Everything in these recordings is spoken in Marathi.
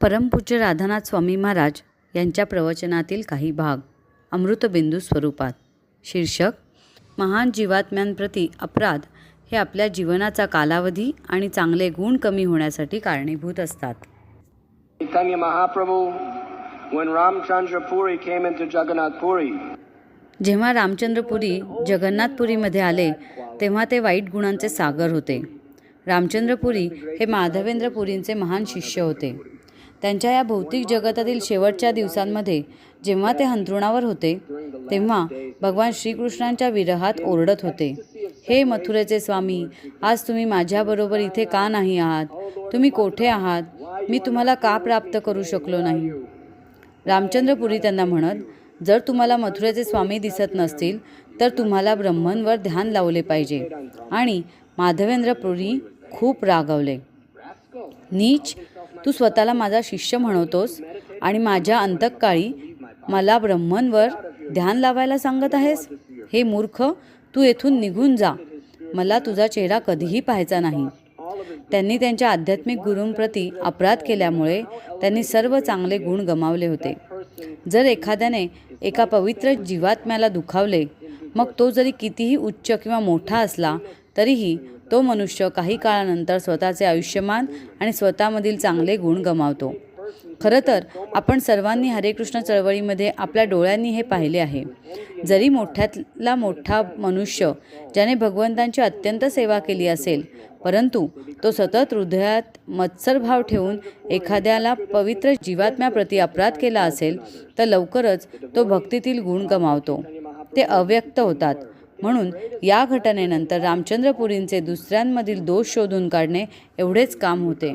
परमपूज्य राधानाथ स्वामी महाराज यांच्या प्रवचनातील काही भाग अमृतबिंदू स्वरूपात. शीर्षक महान जीवात्म्यांप्रती अपराध हे आपल्या जीवनाचा कालावधी आणि चांगले गुण कमी होण्यासाठी कारणीभूत असतात. Puri, जेव्हा रामचंद्रपुरी जगन्नाथपुरीमध्ये आले तेव्हा ते वाईट गुणांचे सागर होते. रामचंद्रपुरी हे माधवेंद्र पुरींचे महान शिष्य होते. त्यांच्या या भौतिक जगतातील शेवटच्या दिवसांमध्ये जेव्हा ते हंतरुणावर होते तेव्हा भगवान श्रीकृष्णांच्या विरहात ओरडत होते. हे मथुरेचे स्वामी आज तुम्ही माझ्याबरोबर इथे का नाही आहात? तुम्ही कोठे आहात? मी तुम्हाला का प्राप्त करू शकलो नाही? रामचंद्रपुरी त्यांना म्हणत जर तुम्हाला मथुरेचे स्वामी दिसत नसतील तर तुम्हाला ब्रह्मनवर ध्यान लावले पाहिजे. आणि माधवेंद्र पुरी खूप रागवले. नीच तू स्वतःला माझा शिष्य म्हणवतोस आणि माझ्या अंतकाळी मला ब्रह्मनवर ध्यान लावायला सांगत आहेस? हे मूर्ख तू येथून निघून जा. मला तुझा चेहरा कधीही पाहायचा नाही. त्यांनी त्यांच्या आध्यात्मिक गुरूंप्रती अपराध केल्यामुळे त्यांनी सर्व चांगले गुण गमावले होते. जर एखाद्याने एका पवित्र जीवात्म्याला दुखावले मग तो जरी कितीही उच्च किंवा मोठा असला तरीही तो मनुष्य काही काळानंतर स्वतःचे आयुष्यमान आणि स्वतःमधील चांगले गुण गमावतो. खरं तर आपण सर्वांनी हरेकृष्ण चळवळीमध्ये आपल्या डोळ्यांनी हे पाहिले आहे. जरी मोठ्यातला मोठा मनुष्य ज्याने भगवंतांची अत्यंत सेवा केली असेल परंतु तो सतत हृदयात मत्सरभाव ठेवून एखाद्याला पवित्र जीवात्म्याप्रती अपराध केला असेल तर लवकरच तो भक्तीतील गुण गमावतो. ते अव्यक्त होतात. म्हणून या घटनेनंतर रामचंद्रपुरींचे दुसऱ्यांमधील दोष शोधून काढणे एवढेच काम होते.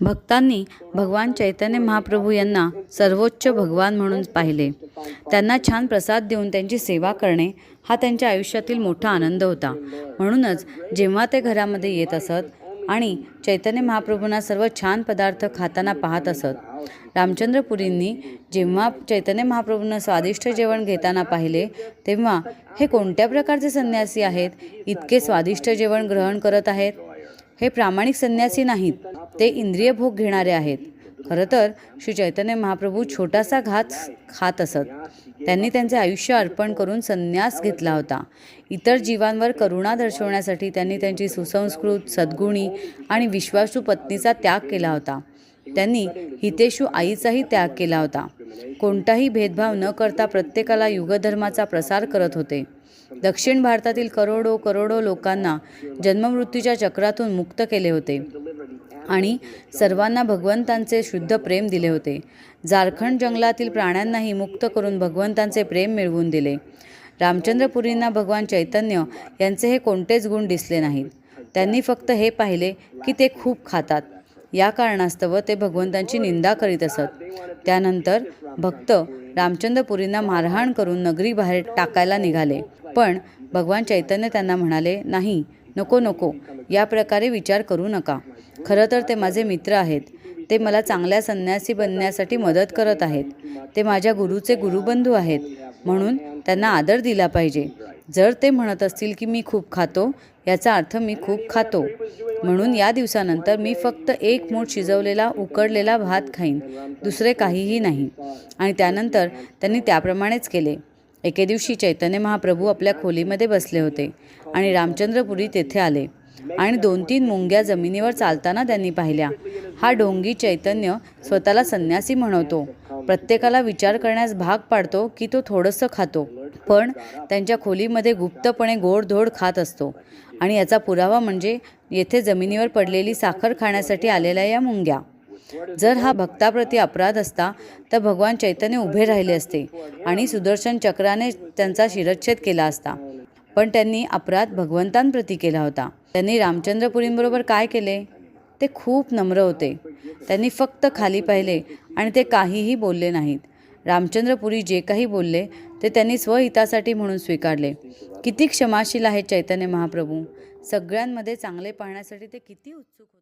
भक्तांनी भगवान चैतन्य महाप्रभू यांना सर्वोच्च भगवान म्हणून पाहिले. त्यांना छान प्रसाद देऊन त्यांची सेवा करणे हा त्यांच्या आयुष्यातील मोठा आनंद होता. म्हणूनच जेव्हा ते घरामध्ये येत असत आणि चैतन्य महाप्रभूंना सर्व छान पदार्थ खाताना पाहत असत. रामचंद्रपुरींनी जेव्हा चैतन्य महाप्रभूंना स्वादिष्ट जेवण घेताना पाहिले तेव्हा हे कोणत्या प्रकारचे संन्यासी आहेत? इतके स्वादिष्ट जेवण ग्रहण करत आहेत? हे प्रामाणिक संन्यासी नाहीत. ते इंद्रिय भोग घेणारे आहेत. खरं तर श्री चैतन्य महाप्रभू छोटासा घात खात असत. त्यांनी त्यांचे आयुष्य अर्पण करून संन्यास घेतला होता. इतर जीवांवर करुणा दर्शवण्यासाठी त्यांनी त्यांची सुसंस्कृत सद्गुणी आणि विश्वासू पत्नीचा त्याग केला होता. त्यांनी हितेशू आईचाही त्याग केला होता. कोणताही भेदभाव न करता प्रत्येकाला युगधर्माचा प्रसार करत होते. दक्षिण भारतातील करोडो करोडो लोकांना जन्ममृत्यूच्या चक्रातून मुक्त केले होते. आणि सर्वांना भगवंतांचे शुद्ध प्रेम दिले होते. झारखंड जंगलातील प्राण्यांनाही मुक्त करून भगवंतांचे प्रेम मिळवून दिले. रामचंद्रपुरींना भगवान चैतन्य यांचे हे कोणतेच गुण दिसले नाहीत. त्यांनी फक्त हे पाहिले की ते खूप खातात. या कारणास्तव ते भगवंतांची निंदा करीत असत. त्यानंतर भक्त रामचंद्रपुरींना मारहाण करून नगरी बाहेर टाकायला निघाले. पण भगवान चैतन्य त्यांना म्हणाले नाही नको नको. या प्रकारे विचार करू नका. खरं तर ते माझे मित्र आहेत. ते मला चांगल्या संन्यासी बनण्यासाठी मदत करत आहेत. ते माझ्या गुरुचे गुरुबंधू आहेत. म्हणून त्यांना आदर दिला पाहिजे. जर ते म्हणत असतील की मी खूप खातो याचा अर्थ मी खूप खातो. म्हणून या दिवसानंतर मी फक्त एक मूठ शिजवलेला उकडलेला भात खाईन. दुसरे काहीही नाही. आणि त्यानंतर त्यांनी त्याप्रमाणेच केले. एके दिवशी चैतन्य महाप्रभू आपल्या खोलीमध्ये बसले होते आणि रामचंद्रपुरी तेथे आले. आणि दोन तीन मुंग्या जमिनीवर चालताना त्यांनी पाहिल्या. हा ढोंगी चैतन्य स्वतःला संन्यासी म्हणवतो. प्रत्येकाला विचार करण्यास भाग पाडतो की तो थोडंसं खातो. पण त्यांच्या खोलीमध्ये गुप्तपणे गोडधोड खात असतो. आणि याचा पुरावा म्हणजे येथे जमिनीवर पडलेली साखर खाण्यासाठी आलेल्या या मुंग्या. जर हा भक्ताप्रती अपराध असता तर भगवान चैतन्य उभे राहिले असते आणि सुदर्शन चक्राने त्यांचा शिरच्छेद केला असता. पण त्यांनी अपराध भगवंतांप्रती केला होता. त्यांनी रामचंद्रपुरींबरोबर काय केले? ते खूप नम्र होते. त्यांनी फक्त खाली पाहिले आणि ते काहीही बोलले नाहीत. रामचंद्रपुरी जे काही बोलले ते त्यांनी स्वहितासाठी म्हणून स्वीकारले. किती क्षमाशील आहेत चैतन्य महाप्रभू. सगळ्यांमध्ये चांगले पाहण्यासाठी ते किती उत्सुक होते.